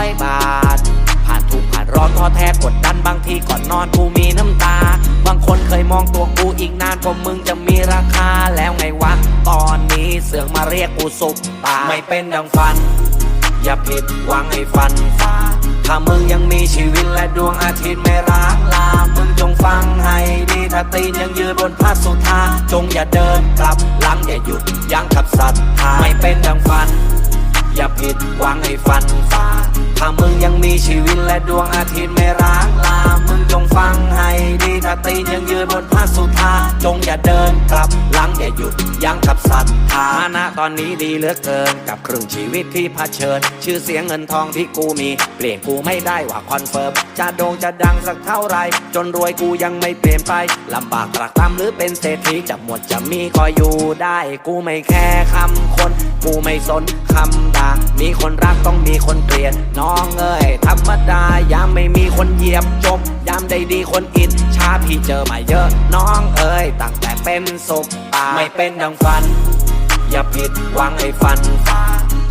อยบาท ผ่านทุกข์ผ่านร้อนท้อแท้กดดันบางทีก่อนนอนกูมีน้ำตา บางคนเคยมองตัวกูอีกนานกว่ามึงจะมีราคาแล้วไงวะ ตอนนี้เสือกมาเรียกกูสุกตาไม่เป็นดังฝัน อย่าผิดหวังให้ฟันฟ้าถ้ามึงยังมีชีวิตและดวงอาทิตย์ไม่ร้างลา มึงจงฟังให้ดีถ้าตีนยังยืนบนพาสุธาจงอย่าเดินกลับหลังอย่าหยุดยั้งกับศรัทธาไม่เป็นดังฝัน อย่าผิดหวังให้ฟันฟ้าถ้ามึงยังมีชีวิตและดวงอาทิตย์ไม่ร้างลา มึงจงฟังให้ดีถ้าตีนยังยืนบนพาสุธาจงอย่าเดินกลับหลังอย่าหยุดยั้งกับศรัทธาฐานะตอนนี้ดีเหลือเกิน กับครึ่งชีวิตที่เผชิญ ชื่อเสียงเงินทองที่กูมี เปลี่ยนกูไม่ได้ว่าคอนเฟิร์มจะโด่งจะดังสักเท่าไร จนรวยกูยังไม่เปลี่ยนไปลำบากตรากตรำหรือเป็นเศรษฐีจะหมดจะมีก็อยู่ได้ กูไม่แค่คำคน กูไม่สนคำด่า มีคนรักต้องมีคนเกลียด น้องเอ้ยธรรมดายามไม่มีคนเหยียบจบยามได้ดีคนอินชาพี่เจอมาเยอะ น้องเอ้ยตั้งแต่เป็นศพตาไม่เป็นดังฝัน อย่าผิดหวังให้ฟันฟ้า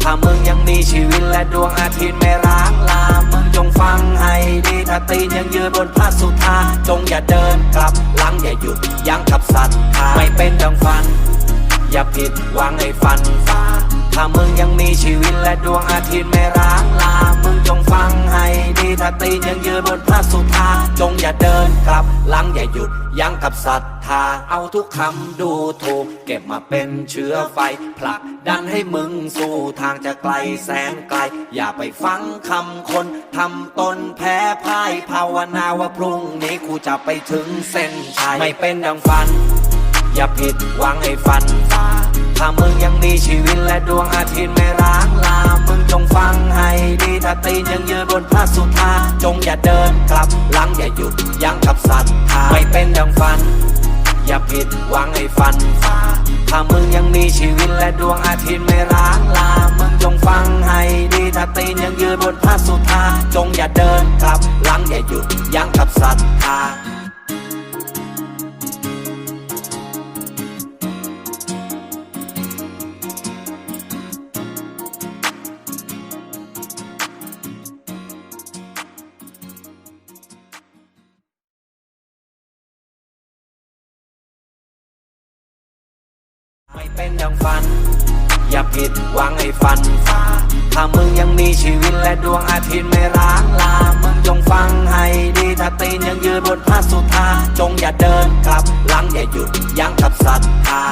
ถ้ามึงยังมีชีวิตและดวงอาทิตย์ไม่ร้างลา มึงจงฟังให้ดีถ้าตีนยังยืนบนพระสุธาจงอย่าเดินกลับหลังอย่าหยุดยั้งกับศรัทธาไม่เป็นดังฝัน อย่าผิดหวังให้ฟันฟ้าถ้ามึงยังมีชีวิตและดวงอาทิตย์ไม่ร้างลา มึงจงฟังให้ดีถ้าตีนยังยืนบนพระสุธา จงอย่าเดินกลับหลังอย่าหยุดยั้งกับศรัทธา เอาทุกคำดูถูก เก็บมาเป็นเชื้อไฟผลักดันให้มึงสู่ทางจะไกลแสนไกล อย่าไปฟังคำคนทำตนแพ้พ่ายภาวนาว่าพรุ่งนี้กูจะไปถึงเส้นชัยไม่เป็นดังฝัน อย่าผิดหวังให้ฟันฟ้าถ้ามึงยังมีชีวิตและดวงอาทิตย์ไม่ร้างลา มึงจงฟังให้ดีถ้าตีนยังยืนบนพระสุธา จงอย่าเดินกลับหลังอย่าหยุดยั้งกับศรัทาไม่เป็นดังฝัน อย่าผิดหวังให้ฟันฟ้าถ้ามึงยังมีชีวิตและดวงอาทิตย์ไม่ร้างลา มึงจงฟังให้ดีถ้าตีนยังยืนบนพระสุธา จงอย่าเดินกลับหลังอย่าหยุดยั้งกับศรัทา เป็นดังฝัน อย่าผิดหวังให้ฟันฟ้าถ้ามึงยังมีชีวิตและดวงอาทิตย์ไม่ร้างลา มึงจงฟังให้ดีถ้าตีนยังยืนบนพระสุธาจงอย่าเดินกลับหลังอย่าหยุดยั้งกับศรัทธา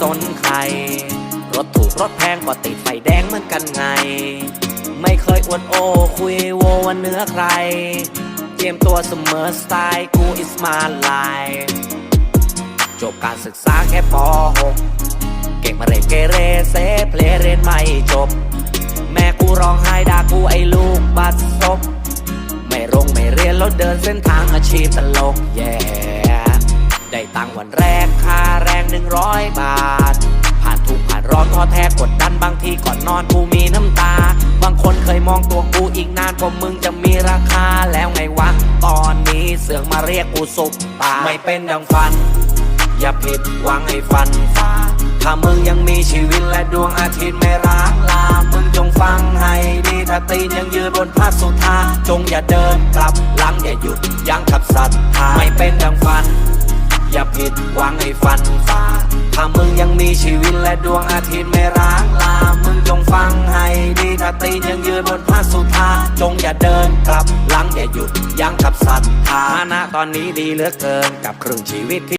สนใคร รถถูกรถแพงก็ติดไฟแดงเหมือนกันไง ไม่เคยอวดโอคุยโววันเนื้อใคร เตรียมตัวเสมอสไตล์กู is my life จบการศึกษาแค่ป .6 เก่งมาเรเกเรเซเพลเรียนไม่จบ แม่กูร้องไห้ด่ากูไอ้ลูกบัดซบไม่รงไม่เรียนแล้วเดินเส้นทางอาชีพตลกแย่ได้ตังค์วันแรกค่าแรงหนึ่งร้อยบาท ผ่านทุกผ่านร้อนท้อแท้กดดันบางทีก่อนนอนกูมีน้ำตา บางคนเคยมองตัวกูอีกนานกว่ามึงจะมีราคาแล้วไงวะ มาเรียกกูสุกตาไม่เป็นดังฝัน อย่าผิดหวังให้ฟันฟ้าถ้ามึงยังมีชีวิตและดวงอาทิตย์ไม่ร้างลา มึงจงฟังให้ดีถ้าตีนยังยืนบนพระสุธาจงอย่าเดินกลับหลังอย่าหยุดยั้งกับศรัทธาไม่เป็นดังฝัน อย่าผิดหวังให้ฟันฟ้าถ้ามึงยังมีชีวิตและดวงอาทิตย์ไม่ร้างลา มึงจงฟังให้ดีถ้าตีนยังยืนบนพระสุธาจงอย่าเดินกลับ หย่าหยุดยั้งกับศรัทธาฐานะตอนนี้ดีเหลือเกินกับครึ่งชีวิตที่